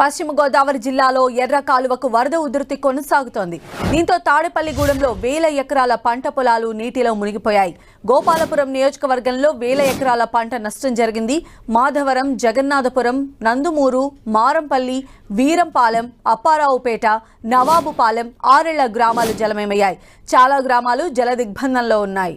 పశ్చిమ గోదావరి జిల్లాలో ఎర్ర కాలువకు వరద ఉధృతి కొనసాగుతోంది. దీంతో తాడేపల్లిగూడెంలో వేల ఎకరాల పంట పొలాలు నీటిలో మునిగిపోయాయి. గోపాలపురం నియోజకవర్గంలో వేల ఎకరాల పంట నష్టం జరిగింది. మాధవరం జగన్నాథపురం నందుమూరు మారంపల్లి వీరంపాలెం అప్పారావుపేట నవాబుపాలెం ఆరేళ్ళ గ్రామాలు జలమయమయ్యాయి. చాలా గ్రామాలు జల దిగ్బంధంలో ఉన్నాయి.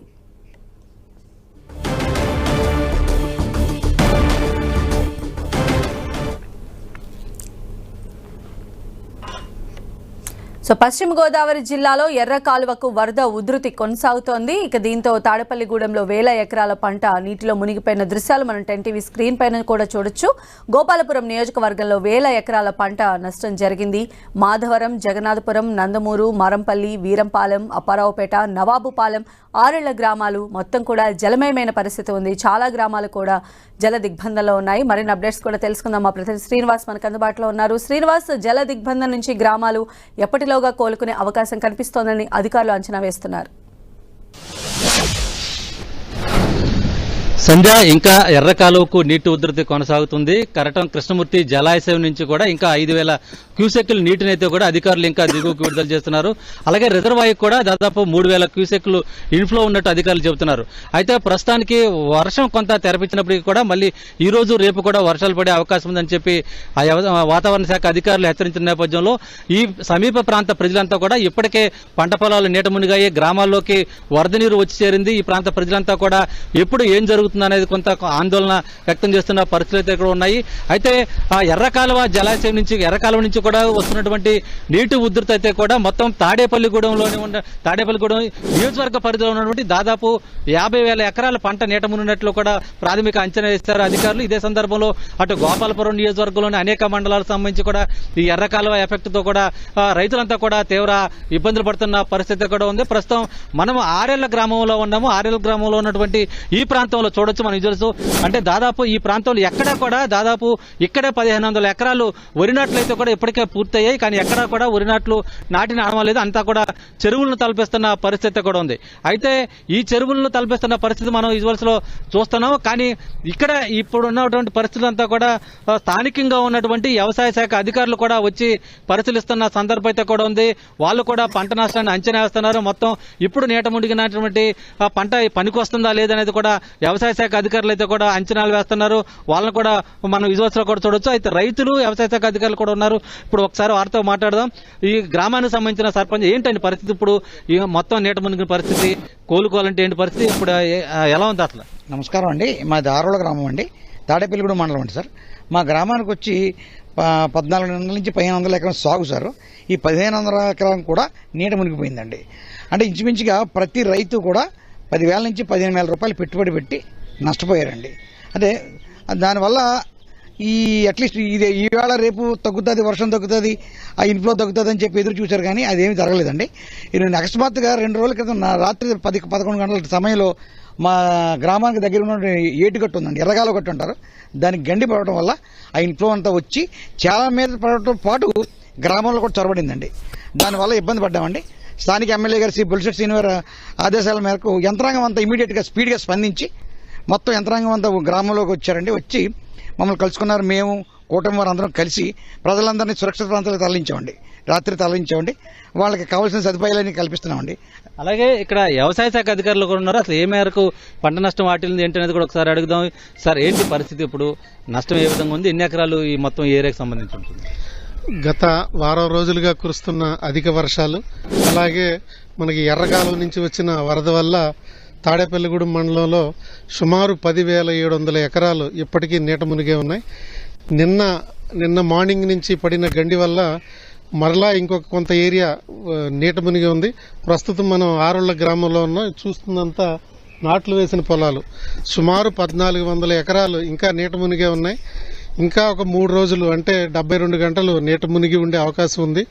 సో పశ్చిమ గోదావరి జిల్లాలో ఎర్ర కాలువకు వరద ఉధృతి కొనసాగుతోంది. ఇక దీంతో తాడపల్లిగూడెంలో వేల ఎకరాల పంట నీటిలో మునిగిపోయిన దృశ్యాలు మనం టెన్ టీవీ స్క్రీన్ పైన కూడా చూడొచ్చు. గోపాలపురం నియోజకవర్గంలో వేల ఎకరాల పంట నష్టం జరిగింది. మాధవరం జగన్నాథపురం నందమూరు మరంపల్లి వీరంపాలెం అప్పారావుపేట నవాబుపాలెం ఆరేళ్ళ గ్రామాలు మొత్తం కూడా జలమయమైన పరిస్థితి ఉంది. చాలా గ్రామాలు కూడా జల దిగ్బంధంలో ఉన్నాయి. మరిన్ని అప్డేట్స్ కూడా తెలుసుకుందాం. మా ప్రతినిధి శ్రీనివాస్ మనకు అందుబాటులో ఉన్నారు. శ్రీనివాస్ జల దిగ్బంధం నుంచి గ్రామాలు ఎప్పటి ఎప్పటిలోగా కోలుకునే అవకాశం కనిపిస్తోందని అధికారులు అంచనా వేస్తున్నారు. సంధ్య ఇంకా ఎర్ర కాలువకు నీటి ఉధృతి కొనసాగుతుంది. కరటం కృష్ణమూర్తి జలాశయం నుంచి కూడా ఇంకా ఐదు వేల క్యూసెక్కుల నీటినైతే కూడా అధికారులు ఇంకా దిగువకు విడుదల చేస్తున్నారు. అలాగే రిజర్వాయర్ కూడా దాదాపు మూడు వేల క్యూసెక్లు ఇన్ఫ్లో ఉన్నట్టు అధికారులు చెబుతున్నారు. అయితే ప్రస్తుతానికి వర్షం కొంత తెరపించినప్పటికీ కూడా మళ్ళీ ఈ రోజు రేపు కూడా వర్షాలు పడే అవకాశం ఉందని చెప్పి ఆ వాతావరణ శాఖ అధికారులు హెచ్చరించిన నేపథ్యంలో ఈ సమీప ప్రాంత ప్రజలంతా కూడా ఇప్పటికే పంట పొలాలు నీట మునిగాయి. గ్రామాల్లోకి వరద నీరు వచ్చి చేరింది. ఈ ప్రాంత ప్రజలంతా కూడా ఎప్పుడు ఏం జరుగుతుంది అనేది కొంత ఆందోళన వ్యక్తం చేస్తున్న పరిస్థితులు అయితే ఇక్కడ ఉన్నాయి. అయితే ఆ ఎర్రకాలువ జలాశయం నుంచి ఎర్రకాలువ నుంచి కూడా వస్తున్నటువంటి నీటి ఉధృత అయితే కూడా మొత్తం తాడేపల్లిగూడెంలోనే ఉన్న తాడేపల్లిగూడెం నియోజకవర్గ పరిధిలో ఉన్నటువంటి దాదాపు యాభై వేల ఎకరాల పంట నీట మునిగినట్లు కూడా ప్రాథమిక అంచనా వేస్తారు అధికారులు. ఇదే సందర్భంలో అటు గోపాలపురం నియోజకవర్గంలోని అనేక మండలాలకు సంబంధించి కూడా ఈ ఎర్ర కాలువ ఎఫెక్ట్తో కూడా రైతులంతా కూడా తీవ్ర ఇబ్బందులు పడుతున్న పరిస్థితి కూడా ఉంది. ప్రస్తుతం మనం ఆరేళ్ళ గ్రామంలో ఉన్నాము. ఆరేళ్ళ గ్రామంలో ఉన్నటువంటి ఈ ప్రాంతంలో చూడొచ్చు మన విజువల్స్ అంటే దాదాపు ఈ ప్రాంతంలో ఎక్కడా కూడా దాదాపు ఇక్కడే పదిహేను వందల ఎకరాలు వరి నాట్లు అయితే కూడా ఇప్పటికే పూర్తయ్యాయి. కానీ ఎక్కడా కూడా వరి నాట్లు నాటిన లేదు. అంతా కూడా చెరువులను తలపిస్తున్న పరిస్థితి కూడా ఉంది. అయితే ఈ చెరువులను తలపిస్తున్న పరిస్థితి మనం విజువల్స్లో చూస్తున్నాం కానీ ఇక్కడ ఇప్పుడు ఉన్నటువంటి పరిస్థితులంతా కూడా స్థానికంగా ఉన్నటువంటి వ్యవసాయ శాఖ అధికారులు కూడా వచ్చి పరిశీలిస్తున్న సందర్భం అయితే కూడా ఉంది. వాళ్ళు కూడా పంట నష్టాన్ని అంచనా వేస్తున్నారు. మొత్తం ఇప్పుడు నీట మునిగినటువంటి పంట పనికి వస్తుందా లేదనేది కూడా వ్యవసాయ శాఖ అధికారులు అయితే కూడా అంచనాలు వేస్తున్నారు. వాళ్ళని కూడా మనం విజువల్స్లో కూడా చూడొచ్చు. అయితే రైతులు వ్యవసాయ శాఖ అధికారులు కూడా ఉన్నారు. ఇప్పుడు ఒకసారి వారితో మాట్లాడదాం. ఈ గ్రామానికి సంబంధించిన సర్పంచ్ ఏంటండి పరిస్థితి ఇప్పుడు? ఈ మొత్తం నీట మునిగిన పరిస్థితి కోలుకోవాలంటే ఏంటి పరిస్థితి? ఇప్పుడు ఎలా ఉంది అసలు? నమస్కారం అండి. మా దారుల గ్రామం అండి. తాడేపల్లిగూడ మండలం అండి సార్. మా గ్రామానికి వచ్చి ప- పద్నాలుగు వందల నుంచి పదిహేను వందల ఎకరం సాగు సార్. ఈ పదిహేను వందల ఎకరం కూడా నీట మునిగిపోయిందండి. అంటే ఇంచుమించుగా ప్రతి రైతు కూడా పదివేల నుంచి పదిహేను వేల రూపాయలు పెట్టుబడి పెట్టి నష్టపోయారండి. అదే దానివల్ల ఈ అట్లీస్ట్ ఇది ఈవేళ రేపు తగ్గుతుంది వర్షం తగ్గుతుంది ఆ ఇన్ఫ్లో తగ్గుతుంది అని చెప్పి ఎదురు చూశారు కానీ అదేమి జరగలేదండి. నేను అకస్మాత్తుగా రెండు రోజుల క్రితం నా రాత్రి పది పదకొండు గంటల సమయంలో మా గ్రామానికి దగ్గర ఉన్న ఏటుగట్టు ఉందండి ఎర్రగాల గట్టు అంటారు. దానికి గండి పడటం వల్ల ఆ ఇన్ఫ్లో అంతా వచ్చి చాలా మీద పడటం పాటు గ్రామంలో కూడా చొరబడిందండి. దానివల్ల ఇబ్బంది పడ్డామండి. స్థానిక ఎమ్మెల్యే గారు శ్రీ బుల్షెట్ శ్రీనివారి ఆదేశాల మేరకు యంత్రాంగం అంతా ఇమీడియట్గా స్పీడ్గా స్పందించి మొత్తం యంత్రాంగం అంతా గ్రామంలోకి వచ్చారండి. వచ్చి మమ్మల్ని కలుసుకున్నారు. మేము కూటమి వారు అందరం కలిసి ప్రజలందరినీ సురక్షిత ప్రాంతాలకు తరలించామండి. రాత్రి తరలించామండి. వాళ్ళకి కావాల్సిన సదుపాయాలన్నీ కల్పిస్తున్నామండి. అలాగే ఇక్కడ వ్యవసాయ శాఖ అధికారులు కూడా ఉన్నారు. అసలు ఏ మేరకు పంట నష్టం వాటిల్ని ఏంటనేది కూడా ఒకసారి అడుగుదాం. సార్ ఏంటి పరిస్థితి ఇప్పుడు? నష్టం ఏ విధంగా ఉంది? ఎన్ని ఎకరాలు ఈ మొత్తం ఏరియాకి సంబంధించి ఉంటుంది? గత వారం రోజులుగా కురుస్తున్న అధిక వర్షాలు అలాగే మనకి ఎర్రకాలం నుంచి వచ్చిన వరద వల్ల తాడేపల్లిగూడెం మండలంలో సుమారు పదివేల ఏడు వందల ఎకరాలు ఇప్పటికీ నీట మునిగే ఉన్నాయి. నిన్న నిన్న మార్నింగ్ నుంచి పడిన గండి వల్ల మరలా ఇంకొక కొంత ఏరియా నీట మునిగి ఉంది. ప్రస్తుతం మనం ఆరుళ్ళ గ్రామంలో ఉన్నాం. చూస్తుందంతా నాట్లు వేసిన పొలాలు. సుమారు పద్నాలుగు వందల ఎకరాలు ఇంకా నీట మునిగే ఉన్నాయి. ఇంకా ఒక మూడు రోజులు అంటే డెబ్బై రెండు గంటలు నీట మునిగి ఉండే అవకాశం ఉంది.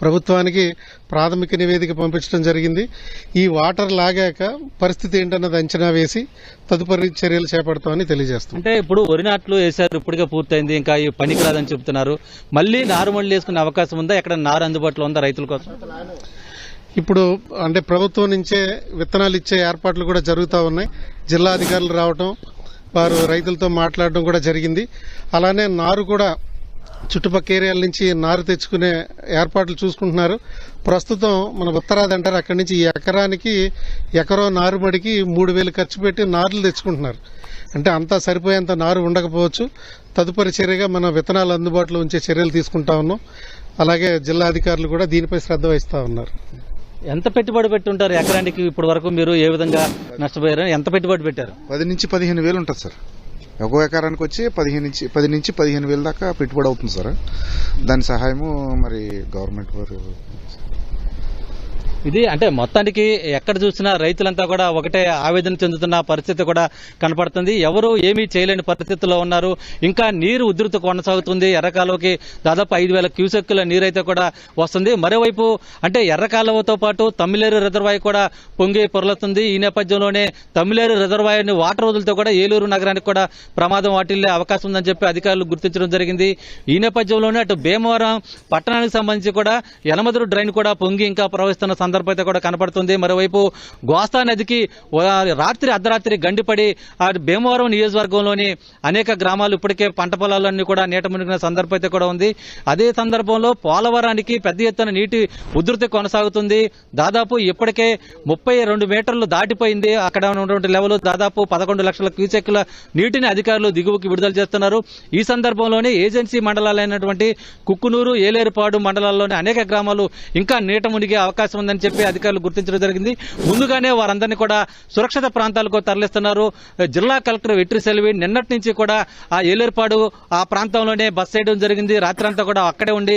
ప్రభుత్వానికి ప్రాథమిక నివేదిక పంపించడం జరిగింది. ఈ వాటర్ లాగాక పరిస్థితి ఏంటన్నది అంచనా వేసి తదుపరి చర్యలు చేపడతామని తెలియజేస్తాం. అంటే ఇప్పుడు వరి నాట్లు వేశారు ఇప్పటికే పూర్తయింది. ఇంకా ఈ పనికి రాదని చెప్తున్నారు మళ్ళీ నారు మళ్ళీ వేసుకునే అవకాశం ఉందా? ఎక్కడ నారు అందుబాటులో ఉందా రైతుల కోసం? ఇప్పుడు అంటే ప్రభుత్వం నుంచే విత్తనాలు ఇచ్చే ఏర్పాట్లు కూడా జరుగుతూ ఉన్నాయి. జిల్లా అధికారులు రావటం వారు రైతులతో మాట్లాడడం కూడా జరిగింది. అలానే నారు కూడా చుట్టుపక్క ఏరియాల నుంచి నారు తెచ్చుకునే ఏర్పాట్లు చూసుకుంటున్నారు. ప్రస్తుతం మన ఉత్తరాది అంటారు అక్కడి నుంచి ఈ ఎకరానికి ఎకరో నారుమడికి మూడు వేలు ఖర్చు పెట్టి నారులు తెచ్చుకుంటున్నారు. అంటే అంతా సరిపోయేంత నారు ఉండకపోవచ్చు. తదుపరి చర్యగా మన విత్తనాలు అందుబాటులో ఉంచే చర్యలు తీసుకుంటా ఉన్నాం. అలాగే జిల్లా అధికారులు కూడా దీనిపై శ్రద్ధ వహిస్తా ఉన్నారు. ఎంత పెట్టుబడి పెట్టి ఉంటారు ఎకరానికి ఇప్పుడు వరకు మీరు? ఏ విధంగా నష్టపోయారు? ఎంత పెట్టుబడి పెట్టారు? పది నుంచి పదిహేను వేలు ఉంటుంది సార్. ఒక్కో ఎకరానికి వచ్చి పదిహేను నుంచి పది నుంచి పదిహేను వేలు దాకా పెట్టుబడి అవుతుంది సార్. దాని సహాయము మరి గవర్నమెంట్ వారు ఇది అంటే మొత్తానికి ఎక్కడ చూసినా రైతులంతా కూడా ఒకటే ఆవేదన చెందుతున్న పరిస్థితి కూడా కనపడుతుంది. ఎవరు ఏమీ చేయలేని పరిస్థితిలో ఉన్నారు. ఇంకా నీరు ఉధృతి కొనసాగుతుంది. ఎర్రకాలువకి దాదాపు ఐదు వేల క్యూసెక్కుల నీరైతే కూడా వస్తుంది. మరోవైపు అంటే ఎర్రకాలువతో పాటు తమిళేరు రిజర్వాయర్ కూడా పొంగి పొరలుతుంది. ఈ నేపథ్యంలోనే తమిళేరు రిజర్వాయర్ని వాటర్ వదులతో కూడా ఏలూరు నగరానికి కూడా ప్రమాదం వాటిల్లే అవకాశం ఉందని చెప్పి అధికారులు గుర్తించడం జరిగింది. ఈ నేపథ్యంలోనే అటు భీమవరం పట్టణానికి సంబంధించి కూడా యనమదురు డ్రైన్ కూడా పొంగి ఇంకా ప్రవహిస్తున్న సందర్భం అయితే కూడా కనపడుతుంది. మరోవైపు గోస్తా నదికి రాత్రి అర్ధరాత్రి గండిపడి ఆ భీమవరం నియోజకవర్గంలోని అనేక గ్రామాలు ఇప్పటికే పంట పొలాలన్నీ కూడా నీట మునిగిన సందర్భం అయితే కూడా ఉంది. అదే సందర్భంలో పోలవరానికి పెద్ద ఎత్తున నీటి ఉధృతి కొనసాగుతుంది. దాదాపు ఇప్పటికే ముప్పై రెండు మీటర్లు దాటిపోయింది. అక్కడ ఉన్నటువంటి లెవెల్ దాదాపు పదకొండు లక్షల క్యూసెక్కుల నీటిని అధికారులు దిగువకి విడుదల చేస్తున్నారు. ఈ సందర్భంలోనే ఏజెన్సీ మండలాలైనటువంటి కుక్కునూరు ఏలేరుపాడు మండలాల్లోని అనేక గ్రామాలు ఇంకా నీట మునిగే అవకాశం ఉందని చెప్పి అధికారులు గుర్తించడం జరిగింది. ముందుగానే వారందరినీ కూడా సురక్షిత ప్రాంతాలకు తరలిస్తున్నారు. జిల్లా కలెక్టర్ వెట్రి సెల్వి నిన్నటి నుంచి కూడా ఆ ఏలేర్పాడు ఆ ప్రాంతంలోనే బస్ చేయడం జరిగింది. రాత్రంతా కూడా అక్కడే ఉండి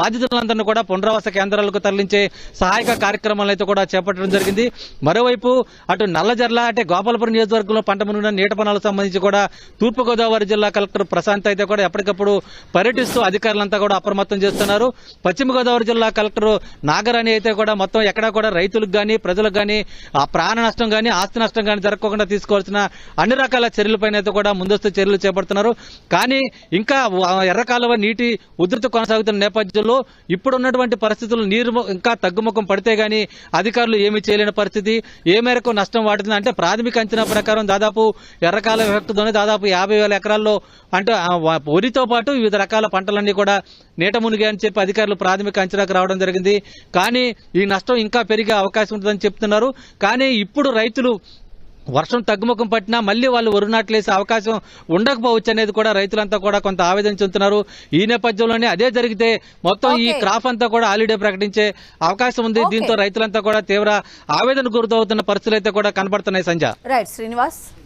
బాధితులందరినీ కూడా పునరావాస కేంద్రాలకు తరలించే సహాయక కార్యక్రమాలను అయితే కూడా చేపట్టడం జరిగింది. మరోవైపు అటు నల్లజర్ల అంటే గోపాలపురం నియోజకవర్గంలో పంట మునిగిన నీట సంబంధించి కూడా తూర్పుగోదావరి జిల్లా కలెక్టర్ ప్రశాంత్ అయితే కూడా ఎప్పటికప్పుడు పర్యటిస్తూ అధికారులంతా కూడా అప్రమత్తం చేస్తున్నారు. పశ్చిమ గోదావరి జిల్లా కలెక్టర్ నాగరాణి అయితే కూడా మొత్తం ఎక్కడా కూడా రైతులకు కానీ ప్రజలకు కానీ ఆ ప్రాణ నష్టం కానీ ఆస్తి నష్టం కానీ జరగకుండా తీసుకోవాల్సిన అన్ని రకాల చర్యలపైన అయితే కూడా ముందస్తు చర్యలు చేపడుతున్నారు. కానీ ఇంకా ఎర్రకాలువ నీటి ఉధృతి కొనసాగుతున్న నేపథ్యంలో ఇప్పుడున్నటువంటి పరిస్థితులు నీరు ము- ఇంకా తగ్గుముఖం పడితే గానీ అధికారులు ఏమీ చేయలేని పరిస్థితి. ఏ మేరకు నష్టం వాడుతుంది అంటే ప్రాథమిక అంచనా ప్రకారం దాదాపు ఎర్రకాలం ఎఫెక్ట్తోనే దాదాపు యాభై వేల ఎకరాల్లో అంటే వరితో పాటు వివిధ రకాల పంటలన్నీ కూడా నీట మునిగాయని చెప్పి అధికారులు ప్రాథమిక అంచనాకు రావడం జరిగింది. కానీ ఈ నష్టం ఇంకా పెరిగే అవకాశం ఉంటుందని చెప్తున్నారు. కానీ ఇప్పుడు రైతులు వర్షం తగ్గుముఖం పట్టినా మళ్ళీ వాళ్ళు వరి నాట్లేసే అవకాశం ఉండకపోవచ్చు అనేది కూడా రైతులంతా కూడా కొంత ఆవేదన చెందుతున్నారు. ఈ నేపథ్యంలోనే అదే జరిగితే మొత్తం ఈ. క్రాప్ అంతా కూడా హాలిడే ప్రకటించే అవకాశం ఉంది. దీంతో రైతులంతా కూడా తీవ్ర ఆవేదన గురవుతున్న పరిస్థితులు అయితే కూడా కనబడుతున్నాయి సంజ రైట్ శ్రీనివాస్.